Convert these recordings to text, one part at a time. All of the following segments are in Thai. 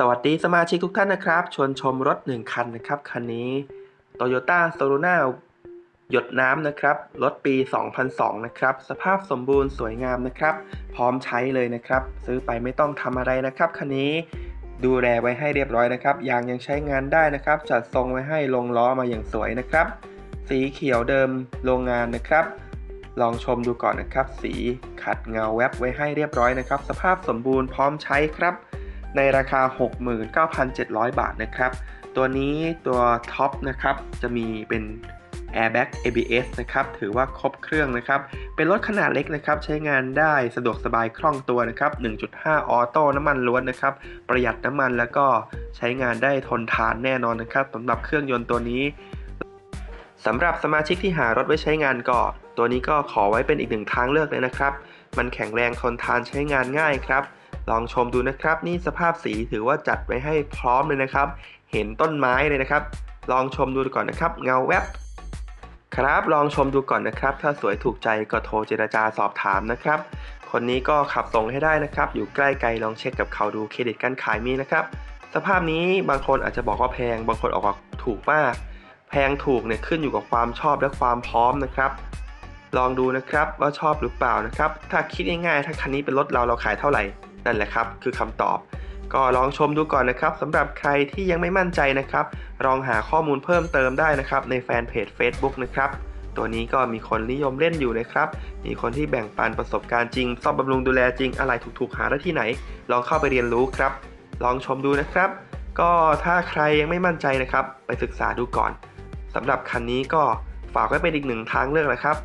สวัสดีสมาชิกทุกท่านนะครับ ชวนชมรถ 1 คันนะครับ คันนี้ Toyota s o l u n a หยดน้ำนะครับ รถปี 2002 นะครับ สภาพสมบูรณ์สวยงามนะครับ พร้อมใช้เลยนะครับ ซื้อไปไม่ต้องทำอะไรนะครับ คันนี้ดูแลไว้ให้เรียบร้อยนะครับยางยังใช้งานได้นะครับ จัดทรงไว้ให้ลงล้อมาอย่างสวยนะครับ สีเขียวเดิมโรงงานนะครับ ลองชมดูก่อนนะครับ สีขัดเงาแวบไว้ให้เรียบร้อยนะครับ สภาพสมบูรณ์พร้อมใช้ครับ ในราคา 69,700 บาทนะครับ ตัวนี้ตัวท็อปนะครับ จะมีเป็น Airbag ABS นะครับ ถือว่าครบเครื่องนะครับ เป็นรถขนาดเล็กนะครับ ใช้งานได้สะดวกสบายคล่องตัวนะครับ 1.5 ออโต้น้ำมันล้วนนะครับ ประหยัดน้ำมันแล้วก็ใช้งานได้ทนทานแน่นอนนะครับสำหรับเครื่องยนต์ตัวนี้สำหรับสมาชิกที่หารถไว้ใช้งานก่อนตัวนี้ก็ขอไว้เป็นอีกหนึ่งทางเลือกเลยนะครับ มันแข็งแรงทนทานใช้งานง่ายครับ ลองชมดูนะครับ นี่สภาพสีถือว่าจัดไว้ให้พร้อมเลยนะครับ เห็นต้นไม้เลยนะครับ ลองชมดูก่อนนะครับ เงาแวบครับลองชมดูก่อนนะครับ ถ้าสวยถูกใจก็โทรเจราจาสอบถามนะครับ คนนี้ก็ขับส่งให้ได้นะครับ อยู่ใกล้ไกลลองเช็คกับเขาดูเครดิตการขายมีนะครับ สภาพนี้บางคนอาจจะบอกว่าแพง บางคนออกว่าถูกมาก แพงถูกเนี่ยขึ้นอยู่กับความชอบและความพร้อมนะครับ ลองดูนะครับว่าชอบหรือเปล่านะครับ ถ้าคิดง่ายๆถ้าคันนี้เป็นรถเราเราขายเท่าไหร่ นั่นแหละครับ คือคำตอบ ก็ลองชมดูก่อนนะครับสำหรับใครที่ยังไม่มั่นใจนะครับ ลองหาข้อมูลเพิ่มเติมได้นะครับ ในแฟนเพจ Facebook นะครับตัวนี้ก็มีคนนิยมเล่นอยู่นะครับ มีคนที่แบ่งปันประสบการณ์จริงซ่อมบำรุงดูแลจริงอะไรถูกๆ หาได้ที่ไหน ลองเข้าไปเรียนรู้ครับ ลองชมดูนะครับ ก็ถ้าใครยังไม่มั่นใจนะครับ ไปศึกษาดูก่อนสำหรับคันนี้ก็ฝากไว้เป็นอีกหนึ่งทางเลือกนะครับ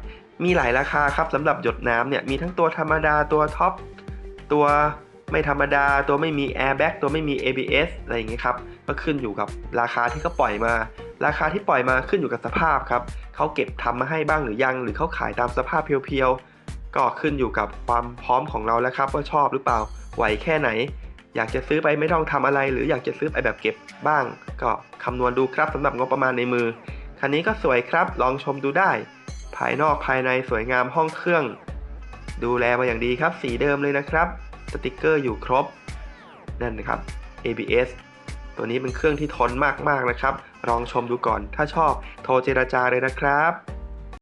มีหลายราคาครับสำหรับหยดน้ำเนี่ยมีทั้งตัวธรรมดาตัวท็อปตัว ไม่ธรรมดา ตัวไม่มี airbag ตัวไม่มี ABS อะไรอย่างเงี้ยครับ ก็ขึ้นอยู่กับราคาที่เขาปล่อยมา ราคาที่ปล่อยมาขึ้นอยู่กับสภาพครับเขาเก็บทำมาให้บ้างหรือยัง หรือเขาขายตามสภาพเพียวๆ ก็ขึ้นอยู่กับความพร้อมของเราแล้วครับว่าชอบหรือเปล่า ไหวแค่ไหน อยากจะซื้อไปไม่ต้องทำอะไร หรืออยากจะซื้อไปแบบเก็บบ้าง ก็คำนวณดูครับสำหรับงบประมาณในมือ คันนี้ก็สวยครับ ลองชมดูได้ ภายนอกภายในสวยงามห้องเครื่อง ดูแลมาอย่างดีครับ สีเดิมเลยนะครับ สติกเกอร์อยู่ครบนั่นนะครับ ABS ตัวนี้เป็นเครื่องที่ทนมากๆนะครับ ลองชมดูก่อน ถ้าชอบโทรเจราจาเลยนะครับ